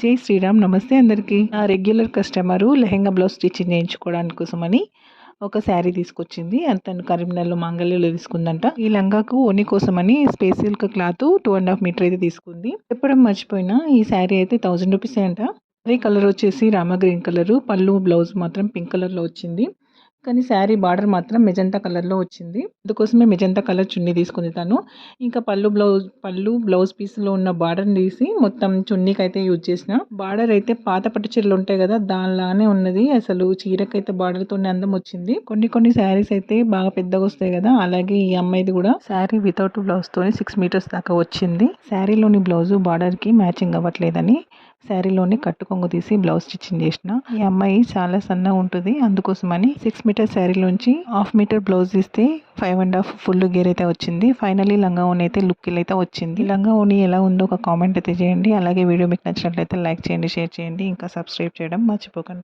జై శ్రీరామ్. నమస్తే అందరికీ. నా regular customer lehenga blouse stitching చేయించుకోవడానికి కోసమని ఒక శారీ తీసుకొచ్చింది. తను కరీంనగర్లో మంగళూరులో తీసుకుందంట. ఈ లంగాకు ఓని కోసమని space cloth two and half metre అయితే తీసుకుంది. చెప్పడం మర్చిపోయినా ఈ శారీ అయితే థౌజండ్ రూపీస్ అంట. అదే కలర్ వచ్చేసి రామ గ్రీన్ కలరు పళ్ళు బ్లౌజ్ మాత్రం పింక్ కలర్లో వచ్చింది. కానీ శారీ బార్డర్ మాత్రం మెజంతా కలర్లో వచ్చింది. అందుకోసమే మెజంతా కలర్ చున్నీ తీసుకుంది తను. ఇంకా పళ్ళు బ్లౌజ్ పళ్ళు బ్లౌజ్ పీస్లో ఉన్న బార్డర్ని తీసి మొత్తం చున్నీకి అయితే యూజ్ చేసిన. బార్డర్ అయితే పాత పట్టు చీరలు ఉంటాయి కదా దానిలానే ఉన్నది. అసలు చీరకైతే బార్డర్తోనే అందం వచ్చింది. కొన్ని కొన్ని శారీస్ అయితే బాగా పెద్దగా వస్తాయి కదా అలాగే ఈ అమ్మాయిది కూడా. Sari without blouse six metres దాకా వచ్చింది. శారీలోని బ్లౌజ్ బార్డర్కి మ్యాచింగ్ అవ్వట్లేదని శారీలోని కట్టుకొంగు తీసి బ్లౌజ్ స్టిచ్చింగ్ చేసిన. ఈ అమ్మాయి చాలా సన్నగా ఉంటుంది. అందుకోసమని సిక్స్ మీటర్ శారీలోంచి హాఫ్ మీటర్ బ్లౌజ్ ఇస్తే five and half full gear అయితే వచ్చింది. ఫైనలీ లంగా ఓని అయితే లుక్ అయితే వచ్చింది. లంగా ఓని ఎలా ఉందో ఒక కామెంట్ అయితే చేయండి. అలాగే వీడియో మీకు నచ్చినట్లయితే లైక్ చేయండి షేర్ చేయండి. ఇంకా సబ్స్క్రైబ్ చేయడం మర్చిపోకండి.